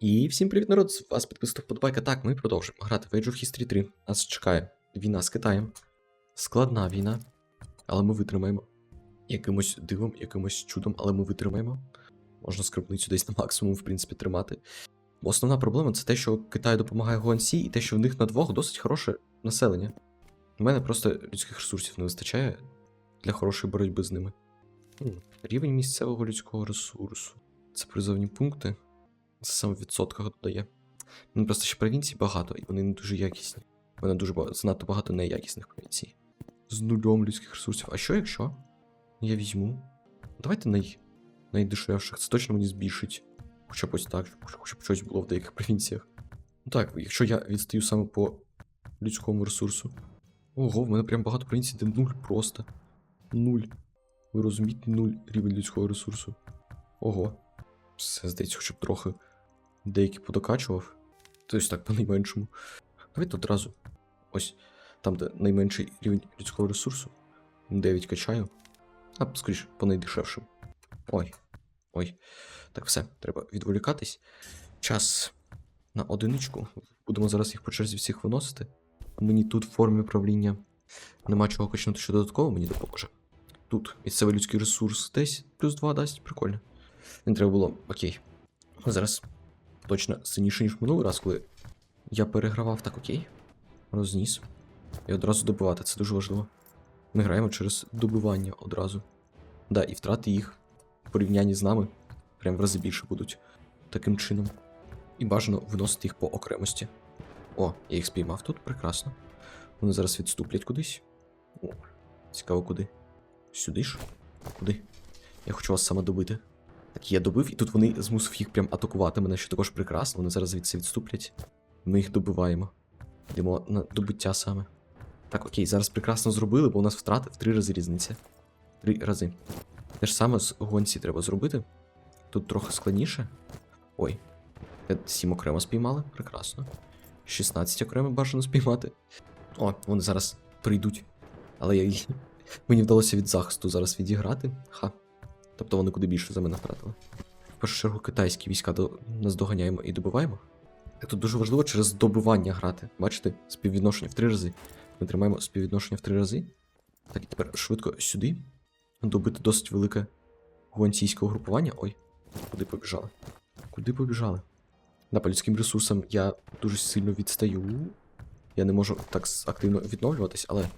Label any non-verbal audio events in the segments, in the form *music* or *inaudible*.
І всім привіт, народ! З вас підписав вподобайка. Так, ми продовжуємо грати в Age of History 3. Нас чекає війна з Китаєм. Складна війна, але ми витримаємо. Якимось дивом, якимось чудом, але ми витримаємо. Можна скарбницю десь на максимум, в принципі, тримати. Основна проблема це те, що Китай допомагає Гуансі, і те, що в них на двох досить хороше населення. У мене просто людських ресурсів не вистачає для хорошої боротьби з ними. Рівень місцевого людського ресурсу. Це призовні пункти. Це саме в відсотках додає. Ну просто ще провінцій багато, і вони не дуже якісні. У мене дуже багато, занадто багато неякісних провінцій. З нульом людських ресурсів. А що якщо? Я візьму. Давайте най... найдешевших. Це точно мені збільшить. Хоча б ось так, хоча б щось було в деяких провінціях. Ну так, якщо я відстаю саме по людському ресурсу. Ого, в мене прям багато провінцій, де нуль просто. Нуль. Ви розумієте, нуль рівень людського ресурсу. Ого. Все, здається, хоча б трохи деякі подокачував. Тобто так, *laughs* по найменшому. Давайте одразу. Ось там, де найменший рівень людського ресурсу. 9 качаю. А, скоріше, по найдешевшим. Ой. Ой. Так, все, треба відволікатись. Час на одиничку. Будемо зараз їх по черзі всіх виносити. Мені тут в формі правління нема чого качнути, що додатково мені допоможе. Тут місцевий людський ресурс десь плюс 2 дасть, прикольно. Не треба було. Окей. Зараз точно сильніше, ніж минулий раз, коли я перегравав так окей. Розніс. І одразу добивати, це дуже важливо. Ми граємо через добивання одразу. Да, і втрати їх в порівнянні з нами прям в рази більше будуть таким чином. І бажано виносити їх по окремості. О, я їх спіймав тут, прекрасно. Вони зараз відступлять кудись. О, цікаво, куди. Сюди ж? Куди? Я хочу вас саме добити. Так, я добив, і тут вони змусив їх прям атакувати мене, що також прекрасно. Вони зараз звідси відступлять. Ми їх добиваємо. Йдемо на добиття саме. Так, окей, зараз прекрасно зробили, бо у нас втрати в три рази різниця. Три рази. Те ж саме з гонці треба зробити. Тут трохи складніше. Ой. 7 окремо спіймали, прекрасно. 16 окремо бажано спіймати. О, вони зараз прийдуть. Але я. Мені вдалося від захисту зараз відіграти. Ха. Тобто вони куди більше за мене втратили. В першу чергу китайські війська до... нас доганяємо і добиваємо. Тут дуже важливо через добивання грати. Бачите, співвідношення в три рази. Ми тримаємо співвідношення в три рази. Так, і тепер швидко сюди. Добити досить велике гуанційське угрупування. Ой, куди побіжали? Куди побіжали? Да, по людським ресурсам я дуже сильно відстаю. Я не можу так активно відновлюватись, але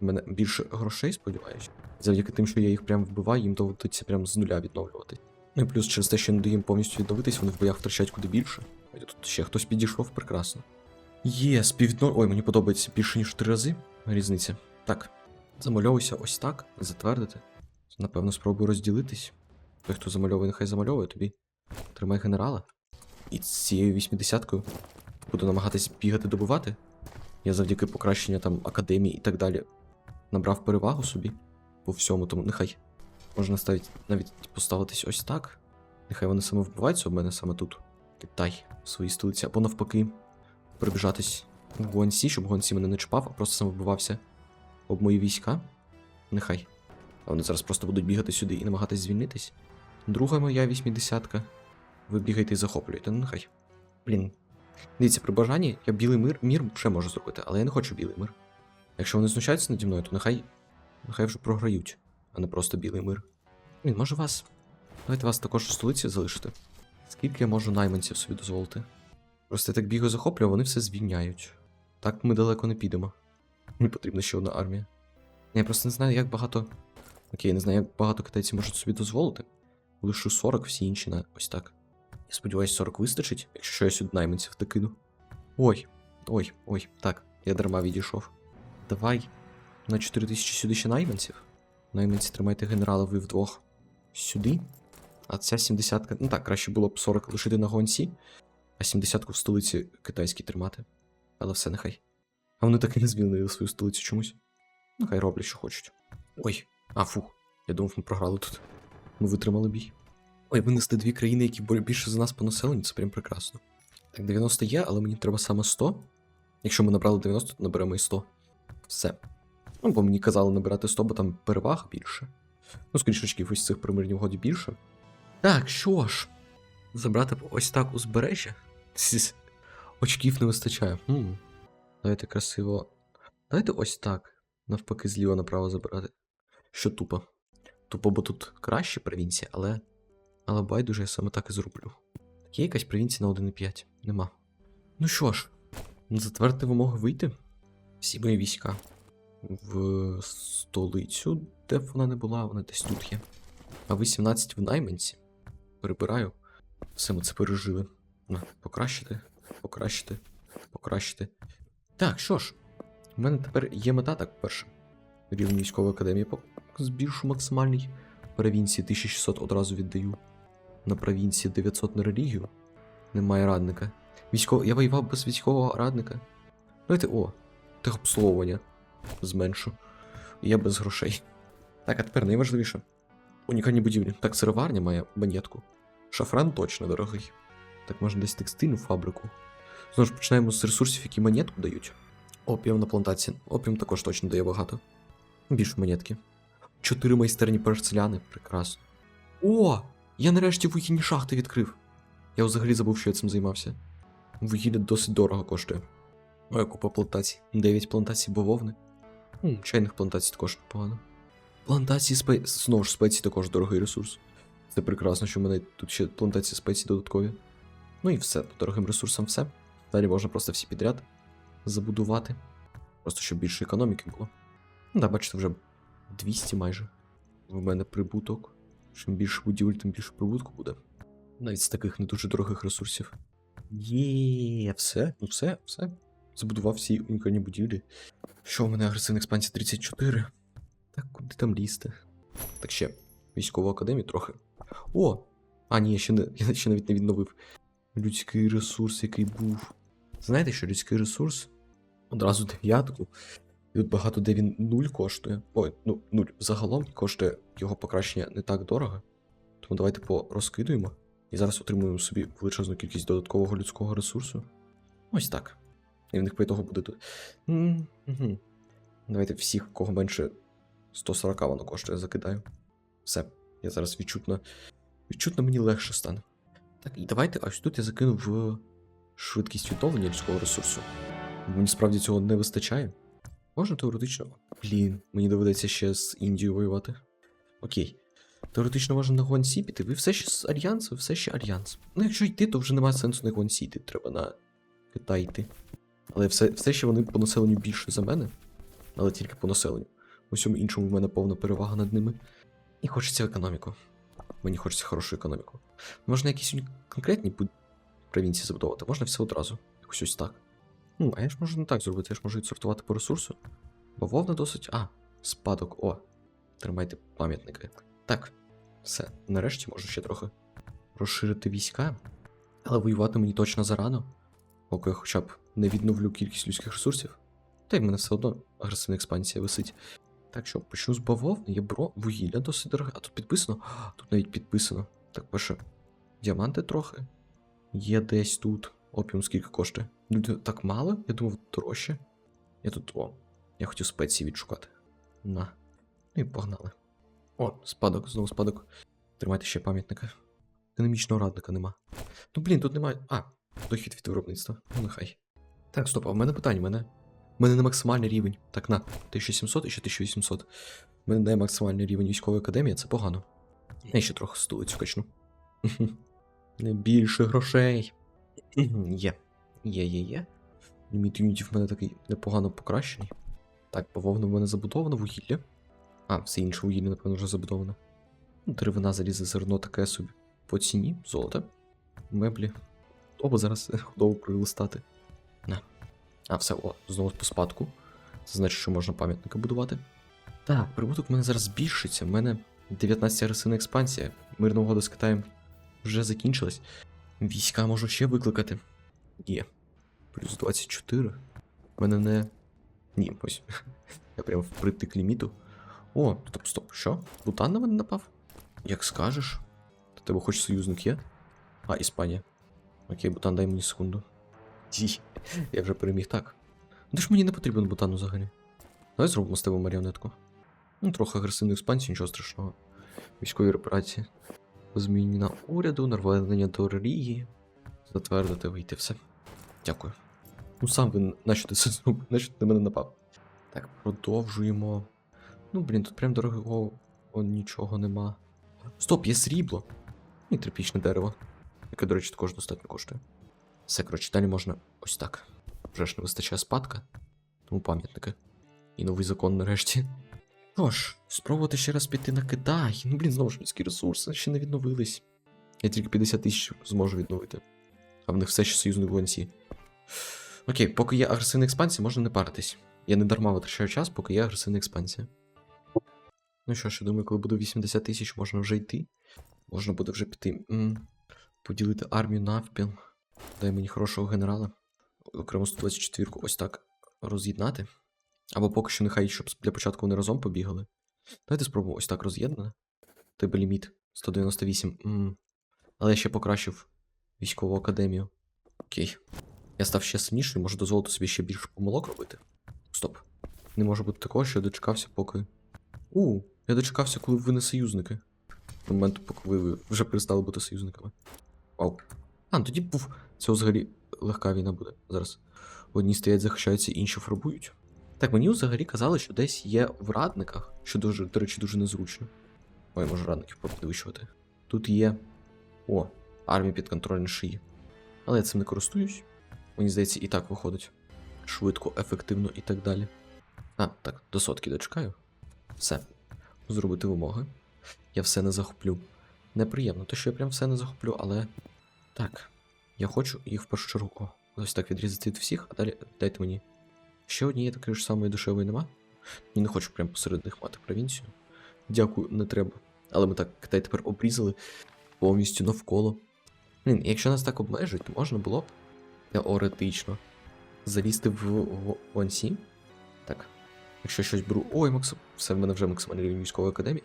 в мене більше грошей, сподіваюся. Завдяки тим, що я їх прям вбиваю, їм доводиться прям з нуля відновлювати. Ну і плюс через те, що я не даю їм повністю відновитись, вони в боях втрачають куди більше. Тут ще хтось підійшов, прекрасно. Є, співвідно... Ой, мені подобається більше, ніж три рази. Різниця. Так, замальовуйся ось так, затвердити. Напевно, спробую розділитись. Той, хто замальовує, нехай замальовує тобі. Тримай генерала. І з цією 80-кою буду намагатись бігати добивати. Я завдяки покращенню там академії і так далі набрав перевагу собі по всьому, тому нехай можна ставити, навіть поставитись ось так. Нехай вони саме вбиваються об мене саме тут. Китай в своїй столиці, або навпаки, прибіжатись в Гуансі, щоб Гуансі мене не чіпав, а просто сам вбивався об мої війська. Нехай. А вони зараз просто будуть бігати сюди і намагатись звільнитись. Друга моя 80-ка. Ви бігаєте і захоплюєте, ну нехай. Блін. Дивіться, при бажанні я білий мир, мір ще можу зробити, але я не хочу білий мир. Якщо вони знущаються наді мною, то нехай. Нехай вже програють, а не просто білий мир. Блін, може вас. Давайте вас також у столиці залишити. Скільки я можу найманців собі дозволити? Просто я так бігаю захоплюю, вони все звільняють. Так ми далеко не підемо. Мені потрібна ще одна армія. Я просто не знаю, як багато. Окей, не знаю, як багато китайців можуть собі дозволити. Лишу 40, всі інші на ось так. Я сподіваюся, 40 вистачить, якщо я сюди найманців докину. Ой, ой, ой, так, я дарма відійшов. Давай на 4000 сюди ще найманців. Найманці тримайте генерала ви вдвох. Сюди. А ця 70 Ну так, краще було б 40 лишити на гонці, а 70-ку в столиці китайській тримати. Але все нехай. А вони так і не звільнили свою столицю чомусь. Ну, хай роблять, що хочуть. Ой, а фух. Я думав, ми програли тут. Ми витримали бій. Ой, винести дві країни, які більше за нас по населенню, це прям прекрасно. Так, 90 є, але мені треба саме 100. Якщо ми набрали 90, то наберемо і 100. Все. Ну, бо мені казали набирати 100, бо там перевага більше. Ну, скоріше очків ось цих примирні угоді більше. Так, що ж. забрати ось так узбережжя? Очків не вистачає. Хм. Давайте красиво. Давайте ось так. Навпаки, зліва направо забирати. Що тупо. Тупо, бо тут краще провінція, але. Але байдуже я саме так і зроблю. Є якась провінція на 1,5? Нема. Ну що ж, затвердити вимоги вийти. Всі війська в столицю, де б вона не була, вона десь тут є. А ви 17 в найманці. Перебираю. Все ми це пережили. На, покращити, покращити, покращити. Так, що ж, у мене тепер є мета, так, перше. Рівень військової академії збільшу максимальний. Провінції 1600 одразу віддаю. На провінції 900 на релігію. Немає радника. Військово... Я воював без військового радника. Давайте, о, техобслуговування зменшу. Я без грошей. Так, а тепер найважливіше. Унікальні будівлі. Так, сироварня має монетку. Шафран точно дорогий. Так, можна десь текстильну фабрику. Знову ж починаємо з ресурсів, які монетку дають. Опіум на плантації. Опіум також точно дає багато. Більше монетки. Чотири майстерні порцеляни. Прекрасно. О! Я нарешті вугільні шахти відкрив. Я взагалі забув, що я цим займався. Вугілля досить дорого коштує. Моя купа плантацій. 9 плантацій бавовни. М, чайних плантацій також непогано. Плантації спе... Знову ж спеції також дорогий ресурс. Це прекрасно, що в мене тут ще плантації спецій додаткові. Ну і все, по дорогим ресурсам все. Далі можна просто всі підряд забудувати. Просто щоб більше економіки було. Ну да, бачите, вже 200 майже. В мене прибуток. Чим більше будівель, тим більше прибутку буде. Навіть з таких не дуже дорогих ресурсів. Є, все, ну все, все. Забудував всі унікальні будівлі. Що в мене агресивна експансія 34? Так, куди там лізти? Так ще, військову академію трохи. О! А, ні, я ще, не, *laughs* я ще навіть не відновив. Людський ресурс, який був. Знаєте, що людський ресурс? Одразу дев'ятку. І тут багато де він нуль коштує. Ой, ну, нуль. Загалом коштує його покращення не так дорого. Тому давайте порозкидуємо. І зараз отримуємо собі величезну кількість додаткового людського ресурсу. Ось так. І в них по ітогу буде тут. Давайте всіх, кого менше 140 воно коштує, закидаю. Все. Я зараз відчутно. Відчутно мені легше стане. Так, і давайте ось тут я закину в швидкість відновлення людського ресурсу. Мені справді цього не вистачає. Можна теоретично. Блін, мені доведеться ще з Індією воювати. Окей. Теоретично можна на Гуансі піти. Ви все ще з Альянс, ви все ще Альянс. Ну, якщо йти, то вже немає сенсу на Гуансі йти, треба на Китай йти. Але все, все ще вони по населенню більше за мене, але тільки по населенню. У всьому іншому в мене повна перевага над ними. І хочеться економіку. Мені хочеться хорошу економіку. Можна якісь конкретні провінції забудовувати, можна все одразу. Якось ось так. Ну, а я ж можу не так зробити, я ж можу відсортувати по ресурсу. Бавовна досить. А, спадок, о. Тримайте пам'ятники. Так, все. Нарешті можу ще трохи розширити війська. Але воювати мені точно зарано. Поки я хоча б не відновлю кількість людських ресурсів. Та й в мене все одно агресивна експансія висить. Так що, почну з бавовни, є бро, вугілля досить дороге. А тут підписано? Тут навіть підписано. Так, перше. Діаманти трохи. Є десь тут. Опіум скільки коштує? Так мало? Я думав, дорожче. Я тут. О, я хотів спеції відшукати. На. Ну і погнали. О, спадок, знову спадок. Тримайте ще пам'ятника. Економічного радника нема. Ну блін, тут немає. А, дохід від виробництва. Ну нехай. Так, стоп, а в мене питання, в мене. У мене не максимальний рівень. Так, на, 1700 і ще 1800. У мене не максимальний рівень військової академії, це погано. Я ще трохи столицю качну. *laughs* Не більше грошей. *clears throat* Є. Є, є, є. Ліміт юнітів в мене такий непогано покращений. Так, бавовна в мене забудовано, вугілля. А, все інше вугілля, напевно, вже забудовано. Деревина, залізе, зерно таке собі. По ціні, золото. Меблі. Оба зараз *laughs* худово прилистати. А, все, о, знову по спадку. Це значить, що можна пам'ятники будувати. Так, прибуток в мене зараз збільшиться. В мене 19 агресивна експансія. Мирна угода з Китаєм вже закінчилась. Війська можу ще викликати. Є. Плюс 24. В мене не. Ні, ось. *laughs* Я прям впритик ліміту. О, стоп, стоп, що? Бутан на мене напав? Як скажеш. До тебе хоч союзник є? А, Іспанія. Окей, Бутан, дай мені секунду. Ті, я вже переміг так. Ну ж мені не потрібен Бутан взагалі. Давай зробимо з тебе маріонетку. Ну, трохи агресивної експансії, нічого страшного. Військові репарації. Змінення уряду, наведення до релігії. Затвердити, вийти, все. Дякую. Ну сам ви нащо ти це зробив? Нащо ти на мене напав? Так, продовжуємо. Ну, блін, тут прям дорогого нічого нема. Стоп, є срібло. І трипічне дерево. Яке, до речі, також достатньо коштує. Все, коротше, далі можна ось так. Вже ж не вистачає спадка. Тому пам'ятники. І новий закон нарешті. Що ж, спробувати ще раз піти на Китай. Ну, блін, знову ж людські ресурси ще не відновились. Я тільки 50 тисяч зможу відновити. А в них все ще союзні гонці. Окей, поки є агресивна експансія, можна не паритись. Я не дарма витрачаю час, поки є агресивна експансія. Ну що ж, я думаю, коли буде 80 тисяч, можна вже йти. Можна буде вже піти. м, поділити армію навпіл. Дай мені хорошого генерала. Окремо 124-ку ось так роз'єднати. Або поки що нехай, щоб для початку вони разом побігали. Давайте спробуємо ось так роз'єднане. Тебе ліміт 198. м Але я ще покращив військову академію. Окей. Я став ще сильніший, можу дозволити собі ще більше помилок робити. Стоп. Не може бути такого, що я дочекався, поки. У, я дочекався, коли ви не союзники. До моменту, поки ви вже перестали бути союзниками. Вау. А, ну тоді був. Це взагалі легка війна буде. Зараз. Одні стоять, захищаються, інші фарбують. Так, мені взагалі казали, що десь є в радниках, що дуже, до речі, дуже незручно. Ой, може радників підвищувати. Тут є. О, армія підконтрольна шиї. Але я цим не користуюсь. Мені здається, і так виходить. Швидко, ефективно і так далі. А, так, до сотки дочекаю. Все. Зробити вимоги. Я все не захоплю. Неприємно, то що я прям все не захоплю, але. Так. Я хочу їх в першу чергу. О, ось так відрізати від всіх, а далі дайте мені. Ще однієї такої ж самої дешевої нема. І не хочу прям посеред них мати провінцію. Дякую, не треба. Але ми так Китай тепер обрізали повністю навколо. Блін, якщо нас так обмежують, то можна було б теоретично залізти в Онсі. Так. Якщо щось беру. Ой, Макс... все в мене вже максимальний рівень військової академії.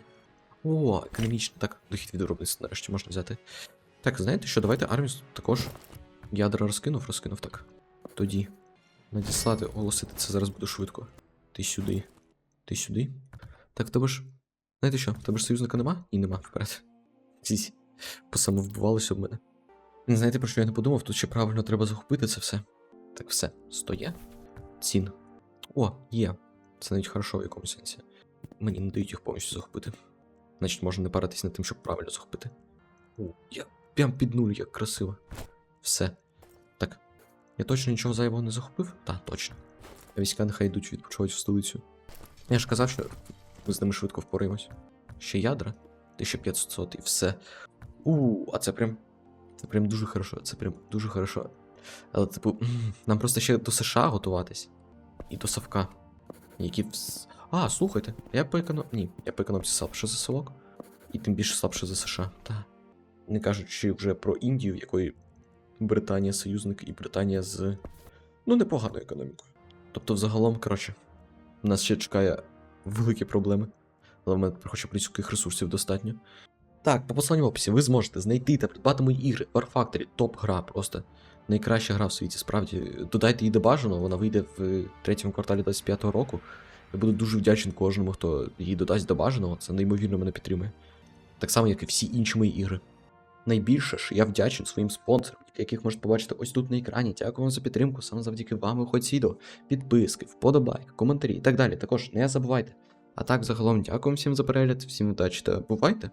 О, економічно. Так, дохід від виробництва нарешті можна взяти. Так, знаєте що, давайте армію також ядра розкинув, розкинув так. Тоді. Надіслати, оголосити це зараз буде швидко. Ти сюди. Ти сюди. Так, в тебе ж. Знаєте що, в тебе ж союзника нема? І нема вперед. Зісь. Посамовбивалося в мене. Не знаєте, про що я не подумав, тут ще правильно треба захопити це все. Так, все, стоє. Цін. О, є. Це навіть хорошо в якомусь сенсі. Мені не дають їх повністю захопити. Значить, можна не паритись над тим, щоб правильно захопити. О, я прям під нуль, як красиво. Все. Так. Я точно нічого зайвого не захопив? Так, точно. Війська нехай йдуть відпочивати в столицю. Я ж казав, що ми з ними швидко впораємось. Ще ядра. 1500 і все. У, а це прям. Це прям дуже хорошо. Це прям дуже хорошо. Але, типу, *clears throat* нам просто ще до США готуватись. І до Савка. Які. вс- А, слухайте, я по. Ні, я по економці слабше за Совок. І тим більше слабше за США. Та. Не кажучи вже про Індію, в якої Британія союзник і Британія з. Ну, непоганою економікою. Тобто, взагалом, коротше, нас ще чекає великі проблеми. Але в мене хоча б людських ресурсів достатньо. Так, по посланню в описі ви зможете знайти та придбати мої ігри. War Factory, топ-гра просто. Найкраща гра в світі, справді. Додайте її до бажаного, вона вийде в третьому кварталі 25-го року. Я буду дуже вдячний кожному, хто її додасть до бажаного. Це неймовірно мене підтримує. Так само, як і всі інші мої ігри. Найбільше ж я вдячний своїм спонсорам, яких можете побачити ось тут на екрані. Дякую вам за підтримку. Саме завдяки вам виходять відео, підписки, вподобайки, коментарі і так далі. Також не забувайте. А так, загалом, дякую всім за перегляд, всім удачі та бувайте!